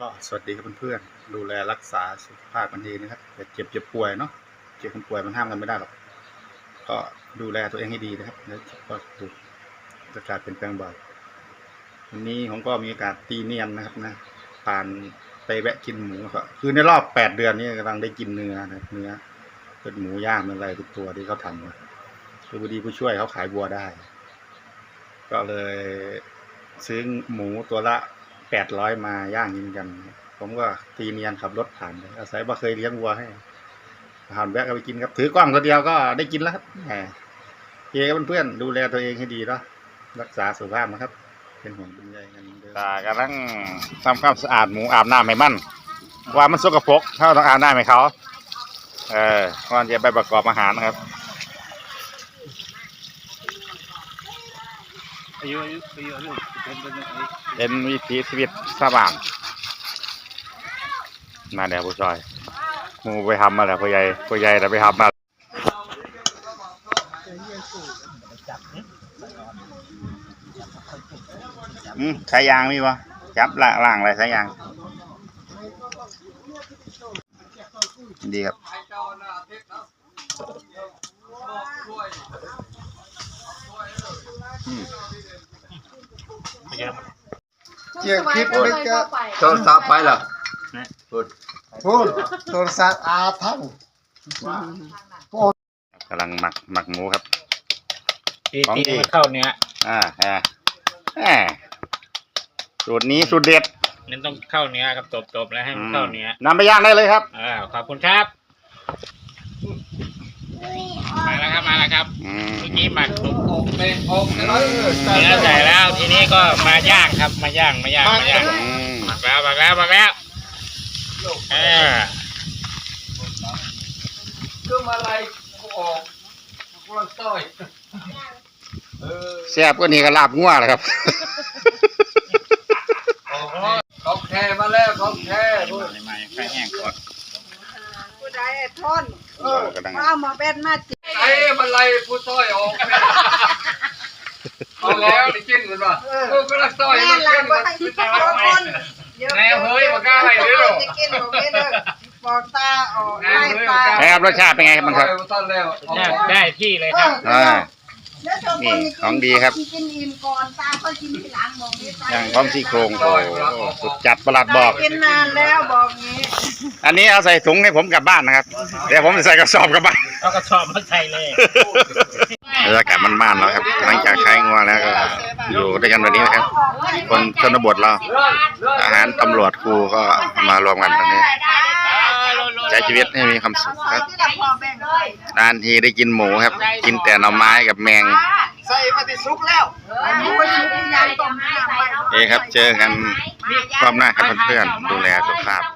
ก็สวัสดีครับเพื่อนๆดูแลรักษาสุขภาพกันดีนะครับอย่าเจ็บอย่าป่วยเนาะเจ็บคนป่วยมันห้ามกันไม่ได้หรอกก็ดูแลตัวเองให้ดีนะครับแล้วก็ดูอากาศเป็นแปลงบ่อยวันนี้ผมก็มีโอกาสตีเนียนนะครับนะผ่านไปแวะกินหมูก็คือในรอบแปดเดือนนี้กำลังได้กินเนื้อนะเนื้อเป็นหมูย่างเป็นอะไรทุกตัวที่เขาทำนะคือพอดีผู้ช่วยเขาขายบัวได้ ก็เลยซื้อหมูตัวละ แปดร้อยมาย่างกินกัน ผมก็ตีเนียนขับรถผ่านไปอาศัยว่าเคยเลี้ยงวัวให้ ผ่านแวะก็ไปกินครับ ถือกล้องตัวเดียวก็ได้กินแล้วครับแหมโอเคครับเพื่อนๆดูแลตัวเองให้ดีเนาะรักษาสุขภาพนะครับ เป็นห่วงเป็นใยกันเหมือนเดิมตากำลังทำความสะอาดหมูอาบน้ำให้มันว่ามันสกปรกเขาต้องอาบน้ำให้เขา เออก่อนจะไปประกอบอาหารนะครับอายุอายุอายุอายุ เป็นวิถีชีวิตชาวบ้านมาเดี๋ยวผู้ซอยมูไปทำมาแล้วผู้ใหญ่ผู้ใหญ่แต่ไปทำมาอืมสายยางมีปะจับล่างล่างอะไรสายยาง ดีครับ เยอะ เกี่ยวคลิปไม่ก็โทรศัพท์ไปเหรอพูดโทรศัพท์อาทั้งกำลังหมักหมักหมูครับตีของตีดี มันเข้าเนื้ออ่าอ่าแหมสูตรนี้สูตรเด็ดนั่นต้องเข้าเนื้อครับตบๆแล้วให้มันเข้าเนื้อนำไปย่างได้เลยครับ อ่าขอบคุณครับ มาแล้วครับมาแล้วครับ อืม เมื่อกี้หมักสุกออกไปออกไปเลยเนื้อใส่แล้ว ทีนี้ก็มาย่างครับ มาย่างมาย่างมาย่างอืมหมักแล้วหมักแล้วหมักแล้วเออเครื่องอะไรกูออกกูรังต้อยเออแซ่บก็นี่ก็ลาบงัวแหละครับออกของแท้มาแล้วของแท้พูดมาไฟแห้งก่อนผู้ใดไอ้ทนกำลังเอามาเป็นมาจิไอ้ มันไรผู้ต้อยออกเอาแล้วนี่กินกันป่ะเออกูรังต้อยแม่มันหลากินนบ่มันให้กินทุกคนเดี๋ยวแม่เฮ้ยมากล้าให้ด้วยเหรอจะกินบ่ได้เด้อบอกตาออกไล่ตาแครับรสชาติเป็นไงครับมันครับ ต้นแล้วได้ได้ที่เลยครับอ่าเดี๋ยวชม นี่ของดีครับกินอิ่มก่อนตาค่อยกินทีหลังบอกนี้ตาย่างพร้อมซี่โครงโอ้โหสุดจัดประหลัดบอก กินนานแล้วบอกงี้อันนี้เอาใส่ถุงให้ผมกลับบ้านนะครับ เดี๋ยวผมจะใส่กระสอบกลับบ้านเอากระสอบมาใส่เลยบรรยากาศมันม่านๆแล้วครับ หลังจากคลายงัวแล้วก็อยู่ด้วยกันแบบนี้นะครับ คนชนบทเรา อาหารตำรวจครูก็มารวมกันตรงนี้ ใช้ชีวิตให้มีความสุขครับที่เราพอแบ่งไว้นานทีได้กินหมูครับ กินแต่หน่อไม้กับแมงใส่มาที่ซุกแล้วหมูชุบยางต้มยำไว้เอ้ครับเจอกันรอบหน้าครับเพื่อนๆดูแลสุขภาพพักคิด